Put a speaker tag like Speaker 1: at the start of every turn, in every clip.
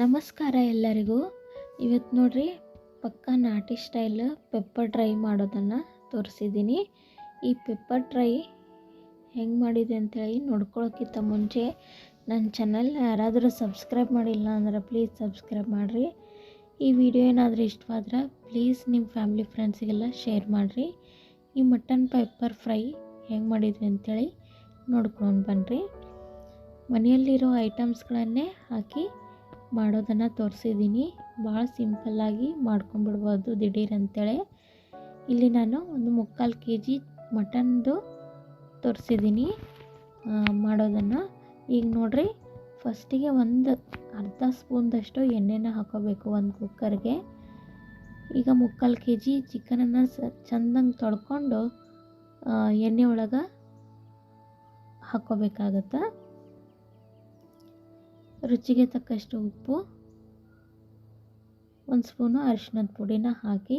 Speaker 1: ನಮಸ್ಕಾರ ಎಲ್ಲರಿಗೂ. ಇವತ್ತು ನೋಡ್ರಿ, ಪಕ್ಕಾ ನಾಟಿ ಸ್ಟೈಲ್ ಪೆಪ್ಪರ್ ಡ್ರೈ ಮಾಡೋದನ್ನು ತೋರಿಸಿದ್ದೀನಿ ಈ ಪೆಪ್ಪರ್ ಡ್ರೈ ಹೆಂಗೆ ಮಾಡಿದೆ ಅಂತೇಳಿ ನೋಡ್ಕೊಳ್ಳೋಕ್ಕಿಂತ ಮುಂಚೆ ನನ್ನ ಚಾನಲ್ ಯಾರಾದರೂ ಸಬ್ಸ್ಕ್ರೈಬ್ ಮಾಡಿಲ್ಲ ಅಂದ್ರೆ ಪ್ಲೀಸ್ ಸಬ್ಸ್ಕ್ರೈಬ್ ಮಾಡಿರಿ. ಈ ವಿಡಿಯೋ ಏನಾದರೂ ಇಷ್ಟವಾದ್ರೆ ಪ್ಲೀಸ್ ನಿಮ್ಮ ಫ್ಯಾಮಿಲಿ ಫ್ರೆಂಡ್ಸಿಗೆಲ್ಲ ಶೇರ್ ಮಾಡಿರಿ. ಈ ಮಟನ್ ಪೆಪ್ಪರ್ ಫ್ರೈ ಹೆಂಗೆ ಮಾಡಿದ್ವಿ ಅಂತೇಳಿ ನೋಡ್ಕೊಂಡು ಬನ್ನಿರಿ ಮನೆಯಲ್ಲಿರೋ ಐಟಮ್ಸ್ಗಳನ್ನೇ ಹಾಕಿ ಮಾಡೋದನ್ನು ತೋರಿಸಿದ್ದೀನಿ. ಭಾಳ ಸಿಂಪಲ್ಲಾಗಿ ಮಾಡ್ಕೊಂಬಿಡ್ಬೋದು ದಿಢೀರ್ ಅಂತೇಳಿ. ಇಲ್ಲಿ ನಾನು ಒಂದು ಮುಕ್ಕಾಲು ಕೆ ಜಿ ಮಟನ್ದು ತೋರಿಸಿದ್ದೀನಿ ಮಾಡೋದನ್ನು. ಈಗ ನೋಡ್ರಿ, ಫಸ್ಟಿಗೆ ಒಂದು ಅರ್ಧ ಸ್ಪೂನ್ದಷ್ಟು ಎಣ್ಣೆನ ಹಾಕೋಬೇಕು ಒಂದು ಕುಕ್ಕರ್ಗೆ. ಈಗ ಮುಕ್ಕಾಲು ಕೆ ಜಿ ಚಿಕನನ್ನು ಸ, ಚೆಂದಂಗೆ ತೊಳ್ಕೊಂಡು ಎಣ್ಣೆ ಒಳಗೆ ಹಾಕ್ಕೋಬೇಕಾಗತ್ತೆ ರುಚಿಗೆ ತಕ್ಕಷ್ಟು ಉಪ್ಪು, ಒಂದು ಸ್ಪೂನು ಅರಿಶಿನದ ಪುಡಿನ ಹಾಕಿ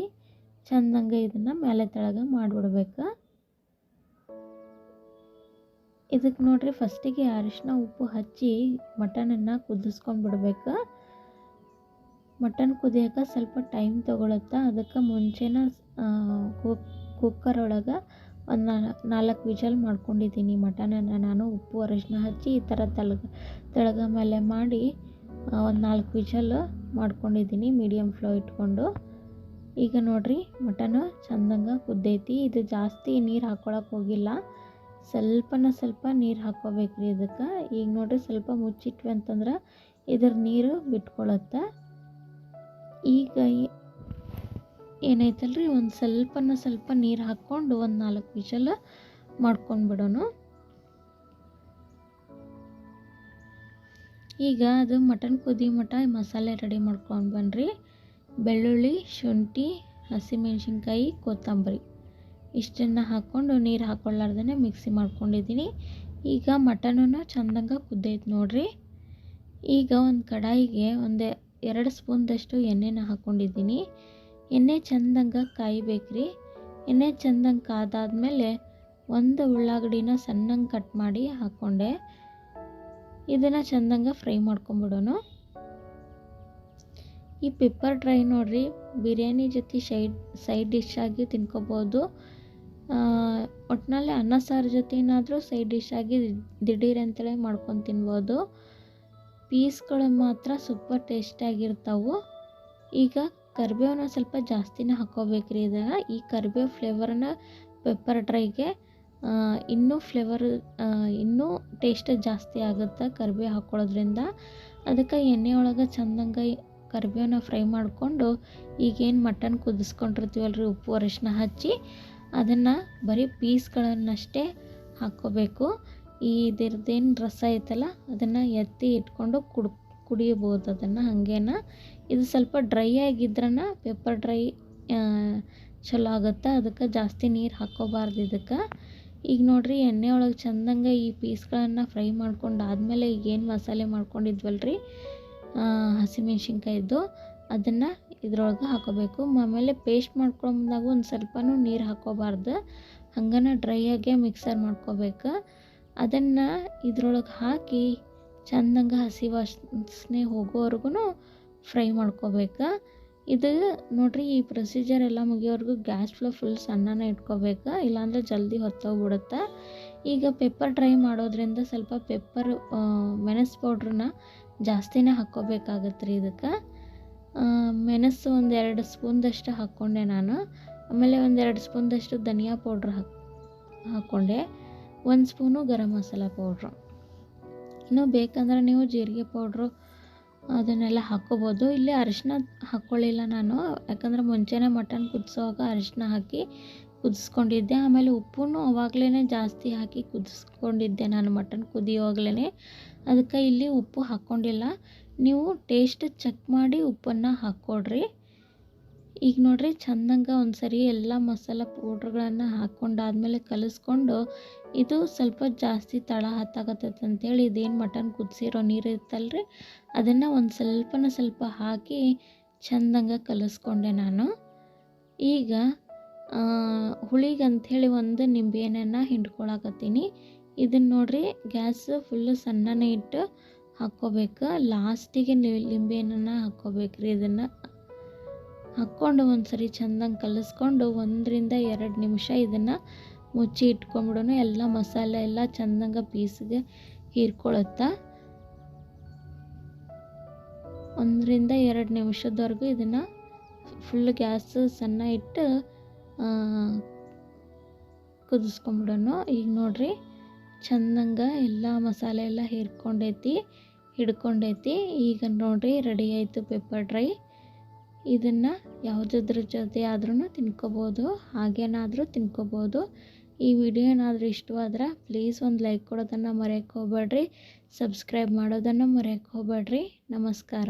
Speaker 1: ಚೆಂದಂಗೆ ಇದನ್ನು ಮೇಲೆ ತೆಳಗೆ ಮಾಡಿಬಿಡ್ಬೇಕು. ಇದಕ್ಕೆ ನೋಡಿರಿ ಫಸ್ಟಿಗೆ ಅರಿಶಿನ ಉಪ್ಪು ಹಚ್ಚಿ ಮಟನನ್ನು ಕುದಿಸ್ಕೊಂಡ್ಬಿಡ್ಬೇಕು. ಮಟನ್ ಕುದಿಯೋಕೆ ಸ್ವಲ್ಪ ಟೈಮ್ ತೊಗೊಳುತ್ತೆ ಅದಕ್ಕೆ ಮುಂಚೆನ ಕುಕ್ಕರ್ ಒಳಗೆ ಒಂದು ನಾಲ್ಕು ವಿಜಲ್ ಮಾಡ್ಕೊಂಡಿದ್ದೀನಿ ಮಟನನ್ನು ನಾನು ಉಪ್ಪು ಅರಿಶಿನ ಹಚ್ಚಿ ಈ ಥರ ತಳಗ, ತೆಳಗ ಮೇಲೆ ಮಾಡಿ ಒಂದು ನಾಲ್ಕು ವಿಜಲ್ ಮಾಡ್ಕೊಂಡಿದ್ದೀನಿ ಮೀಡಿಯಮ್ ಫ್ಲೋ ಇಟ್ಕೊಂಡು. ಈಗ ನೋಡಿರಿ, ಮಟನ್ ಚಂದಂಗೆ ಕುದ್ದೈತಿ. ಇದು ಜಾಸ್ತಿ ನೀರು ಹಾಕ್ಕೊಳಕ್ಕೆ ಹೋಗಿಲ್ಲ. ಸ್ವಲ್ಪನ ಸ್ವಲ್ಪ ನೀರು ಹಾಕ್ಕೋಬೇಕ್ರಿ ಇದಕ್ಕೆ. ಈಗ ನೋಡಿರಿ, ಸ್ವಲ್ಪ ಮುಚ್ಚಿಟ್ವಿ ಅಂತಂದ್ರೆ ಇದ್ರ ನೀರು ಬಿಟ್ಕೊಳತ್ತೆ. ಈಗ ಏನೈತಲ್ರಿ? ಒಂದು ಸ್ವಲ್ಪನ ಸ್ವಲ್ಪ ನೀರು ಹಾಕ್ಕೊಂಡು ಒಂದು ನಾಲ್ಕು ವಿಷಲ ಮಾಡ್ಕೊಂಡು ಬಿಡೋಣ ಈಗ ಅದು ಮಟನ್ ಕುದಿ ಮಟ ಮಸಾಲೆ ರೆಡಿ ಮಾಡ್ಕೊಂಡು ಬನ್ನಿರಿ ಬೆಳ್ಳುಳ್ಳಿ, ಶುಂಠಿ, ಹಸಿಮೆಣ್ಸಿನ್ಕಾಯಿ, ಕೊತ್ತಂಬರಿ. ಇಷ್ಟನ್ನು ಹಾಕ್ಕೊಂಡು ನೀರು ಹಾಕ್ಕೊಳ್ಳಾರ್ದೇ ಮಿಕ್ಸಿ ಮಾಡ್ಕೊಂಡಿದ್ದೀನಿ ಈಗ ಮಟನೂ ಚಂದಂಗೆ ಕುದ್ದೈತೆ ನೋಡಿರಿ. ಈಗ ಒಂದು ಕಡಾಯಿಗೆ ಒಂದು ಎರಡು ಸ್ಪೂನ್ದಷ್ಟು ಎಣ್ಣೆನ ಹಾಕ್ಕೊಂಡಿದ್ದೀನಿ ಎಣ್ಣೆ ಚಂದಂಗೆ ಕಾಯ್ಬೇಕ್ರಿ. ಎಣ್ಣೆ ಚಂದಂಗೆ ಕಾದಾದ್ಮೇಲೆ ಒಂದು ಉಳ್ಳಾಗಡಿನ ಸಣ್ಣಂಗೆ ಕಟ್ ಮಾಡಿ ಹಾಕ್ಕೊಂಡೆ ಇದನ್ನು ಚಂದಂಗೆ ಫ್ರೈ ಮಾಡ್ಕೊಂಬಿಡೋಣ. ಈ ಪೆಪ್ಪರ್ ಡ್ರೈ ನೋಡ್ರಿ, ಬಿರಿಯಾನಿ ಜೊತೆ ಸೈಡ್ ಸೈಡ್ ಡಿಶ್ ಆಗಿ ತಿನ್ಕೋಬೋದು. ಒಟ್ಟಿನಲ್ಲಿ ಅನ್ನ ಸಾರು ಜೊತೆ ಏನಾದರೂ ಸೈಡ್ ಡಿಶ್ ಆಗಿ ದಿಢೀರ್ ಅಂತೇಳಿ ಮಾಡ್ಕೊಂಡು ತಿನ್ಬೋದು. ಪೀಸ್ಗಳು ಮಾತ್ರ ಸೂಪರ್ ಟೇಸ್ಟಾಗಿರ್ತಾವೆ ಈಗ ಕರಿಬೇವನ್ನ ಸ್ವಲ್ಪ ಜಾಸ್ತಿನೇ ಹಾಕೋಬೇಕ್ರಿ ಇದಾಗ ಈ ಕರಿಬೇವು ಫ್ಲೇವರನ್ನ ಪೆಪ್ಪರ್ ಡ್ರೈಗೆ ಇನ್ನೂ ಫ್ಲೇವರ್ ಇನ್ನೂ ಟೇಸ್ಟ್ ಜಾಸ್ತಿ ಆಗುತ್ತೆ ಕರಿಬೇವು ಹಾಕ್ಕೊಳ್ಳೋದ್ರಿಂದ ಅದಕ್ಕೆ ಎಣ್ಣೆ ಒಳಗೆ ಚೆಂದಂಗೆ ಕರಿಬೇವನ್ನ ಫ್ರೈ ಮಾಡಿಕೊಂಡು ಈಗೇನು ಮಟನ್ ಕುದಿಸ್ಕೊಂಡಿರ್ತೀವಲ್ರಿ, ಉಪ್ಪು ಅರಿಶಿನ ಹಚ್ಚಿ ಅದನ್ನು ಬರೀ ಪೀಸ್ಗಳನ್ನಷ್ಟೇ ಹಾಕ್ಕೋಬೇಕು ಈ ಇದರದ್ದೇನು ರಸ ಐತಲ್ಲ, ಅದನ್ನು ಎತ್ತಿ ಇಟ್ಕೊಂಡು ಕುಡ್ ಕುಡಿಯಬೋದು ಅದನ್ನು ಹಾಗೇನ. ಇದು ಸ್ವಲ್ಪ ಡ್ರೈ ಆಗಿದ್ರನ ಪೆಪ್ಪರ್ ಡ್ರೈ ಚಲೋ ಆಗುತ್ತೆ. ಅದಕ್ಕೆ ಜಾಸ್ತಿ ನೀರು ಹಾಕ್ಕೋಬಾರ್ದು ಇದಕ್ಕೆ. ಈಗ ನೋಡಿರಿ ಎಣ್ಣೆ ಒಳಗೆ ಚಂದಂಗೆ ಈ ಪೀಸ್ಗಳನ್ನು ಫ್ರೈ ಮಾಡ್ಕೊಂಡು ಆದಮೇಲೆ ಈಗ ಏನು ಮಸಾಲೆ ಮಾಡ್ಕೊಂಡಿದ್ವಲ್ರಿ? ಹಸಿಮೆಣ್ಸಿನ್ಕಾಯಿದ್ದು ಅದನ್ನು ಇದ್ರೊಳಗೆ ಹಾಕೋಬೇಕು. ಆಮೇಲೆ ಪೇಸ್ಟ್ ಮಾಡ್ಕೊಂಬಂದಾಗ ಒಂದು ಸ್ವಲ್ಪನೂ ನೀರು ಹಾಕೋಬಾರ್ದು. ಹಂಗನ ಡ್ರೈಯಾಗೆ ಮಿಕ್ಸರ್ ಮಾಡ್ಕೋಬೇಕು. ಅದನ್ನು ಇದ್ರೊಳಗೆ ಹಾಕಿ ಚಂದಂಗೆ ಹಸಿ ವಾಸನೆ ಹೋಗೋವರೆಗೂ ಫ್ರೈ ಮಾಡ್ಕೋಬೇಕು. ಇದು ನೋಡಿರಿ ಈ ಪ್ರೊಸೀಜರ್ ಎಲ್ಲ ಮುಗಿಯೋವರೆಗೂ ಗ್ಯಾಸ್ ಫ್ಲೋ ಫುಲ್ ಸಣ್ಣನೇ ಇಟ್ಕೋಬೇಕು, ಇಲ್ಲಾಂದರೆ ಜಲ್ದಿ ಹೊತ್ತೋಗ್ಬಿಡುತ್ತೆ. ಈಗ ಪೆಪ್ಪರ್ ಡ್ರೈ ಮಾಡೋದ್ರಿಂದ ಸ್ವಲ್ಪ ಪೆಪ್ಪರ್ ಮೆಣಸು ಪೌಡ್ರನ್ನ ಜಾಸ್ತಿನೇ ಹಾಕ್ಕೋಬೇಕಾಗತ್ತೆ ರೀ ಇದಕ್ಕೆ ಮೆಣಸು ಒಂದು ಎರಡು ಸ್ಪೂನ್ದಷ್ಟು ಹಾಕ್ಕೊಂಡೆ ನಾನು. ಆಮೇಲೆ ಒಂದೆರಡು ಸ್ಪೂನ್ದಷ್ಟು ಧನಿಯಾ ಪೌಡ್ರ್ ಹಾಕ್, ಹಾಕ್ಕೊಂಡೆ. ಒಂದು ಸ್ಪೂನು ಗರಂ ಮಸಾಲ ಪೌಡ್ರು. ಇನ್ನೂ ಬೇಕಂದ್ರೆ ನೀವು ಜೀರಿಗೆ ಪೌಡ್ರು ಅದನ್ನೆಲ್ಲ ಹಾಕ್ಕೋಬೋದು. ಇಲ್ಲಿ ಅರಿಶಿನ ಹಾಕ್ಕೊಳ್ಳಿಲ್ಲ ನಾನು. ಯಾಕಂದರೆ ಮುಂಚೆನೇ ಮಟನ್ ಕುದಿಸೋವಾಗ ಅರಿಶಿನ ಹಾಕಿ ಕುದಿಸ್ಕೊಂಡಿದ್ದೆ. ಆಮೇಲೆ ಉಪ್ಪು ಅವಾಗಲೇ ಜಾಸ್ತಿ ಹಾಕಿ ಕುದಿಸ್ಕೊಂಡಿದ್ದೆ ನಾನು ಮಟನ್ ಕುದಿಯೋವಾಗಲೇ ಅದಕ್ಕೆ ಇಲ್ಲಿ ಉಪ್ಪು ಹಾಕ್ಕೊಂಡಿಲ್ಲ. ನೀವು ಟೇಸ್ಟ್ ಚೆಕ್ ಮಾಡಿ ಉಪ್ಪನ್ನು ಹಾಕ್ಕೊಡ್ರಿ. ಈಗ ನೋಡ್ರಿ ಚಂದಂಗೆ ಒಂದು ಸರಿ ಎಲ್ಲ ಮಸಾಲ ಪೌಡ್ರ್ಗಳನ್ನು ಹಾಕ್ಕೊಂಡಾದ್ಮೇಲೆ ಕಲಿಸ್ಕೊಂಡು ಇದು ಸ್ವಲ್ಪ ಜಾಸ್ತಿ ತಳ ಹತ್ತಾಗತ್ತೈತೆ ಅಂತೇಳಿ ಇದೇನು ಮಟನ್ ಕುದಿಸಿರೋ ನೀರು ಇತ್ತಲ್ರಿ? ಅದನ್ನು ಒಂದು ಸ್ವಲ್ಪನ ಸ್ವಲ್ಪ ಹಾಕಿ ಚಂದಂಗೆ ಕಲಿಸ್ಕೊಂಡೆ ನಾನು. ಈಗ ಹುಳಿಗೆ ಅಂಥೇಳಿ ಒಂದು ನಿಂಬೆಹಣ್ಣನ್ನು ಹಿಂಡ್ಕೊಳಕತ್ತೀನಿ. ಇದನ್ನು ನೋಡ್ರಿ ಗ್ಯಾಸ್ ಫುಲ್ಲು ಸಣ್ಣನೇ ಇಟ್ಟು ಹಾಕ್ಕೋಬೇಕು. ಲಾಸ್ಟಿಗೆ ನಿಂಬೆಹಣ್ಣನ್ನು ಹಾಕ್ಕೋಬೇಕ್ರಿ ಇದನ್ನು. ಹಾಕ್ಕೊಂಡು ಒಂದು ಸರಿ ಚೆಂದಂಗೆ ಕಲಿಸ್ಕೊಂಡು ಒಂದರಿಂದ ಎರಡು ನಿಮಿಷ ಇದನ್ನು ಮುಚ್ಚಿ ಇಟ್ಕೊಂಬಿಡೋಣ ಎಲ್ಲ ಮಸಾಲೆ ಎಲ್ಲ ಚೆಂದಂಗೆ ಪೀಸ್ಗೆ ಹೀರ್ಕೊಳತ್ತ. ಒಂದರಿಂದ ಎರಡು ನಿಮಿಷದವರೆಗೂ ಇದನ್ನು ಫುಲ್ ಗ್ಯಾಸ್ ಸಣ್ಣ ಇಟ್ಟು ಕುದಿಸ್ಕೊಂಬಿಡೋಣ ಈಗ ನೋಡ್ರಿ, ಚೆಂದಂಗೆ ಎಲ್ಲ ಮಸಾಲೆ ಎಲ್ಲ ಹೀರ್ಕೊಂಡೈತಿ, ಹಿಡ್ಕೊಂಡೈತಿ. ಈಗ ನೋಡ್ರಿ ರೆಡಿ ಆಯಿತು ಪೆಪ್ಪರ್ ಡ್ರೈ ಇದನ್ನು ಯಾವುದಾದ್ರ ಜೊತೆ ಆದ್ರೂ ತಿನ್ಕೋಬೋದು, ಹಾಗೇನಾದರೂ ತಿನ್ಕೋಬೋದು. ಈ ವಿಡಿಯೋ ಏನಾದರೂ ಇಷ್ಟವಾದ್ರೆ ಪ್ಲೀಸ್ ಒಂದು ಲೈಕ್ ಕೊಡೋದನ್ನು ಮರೆಯೋಕ್ಕೆ ಹೋಗ್ಬೇಡ್ರಿ ಸಬ್ಸ್ಕ್ರೈಬ್ ಮಾಡೋದನ್ನು ಮರೆಯೋಕ್ಕೆ ಹೋಗ್ಬೇಡ್ರಿ. ನಮಸ್ಕಾರ.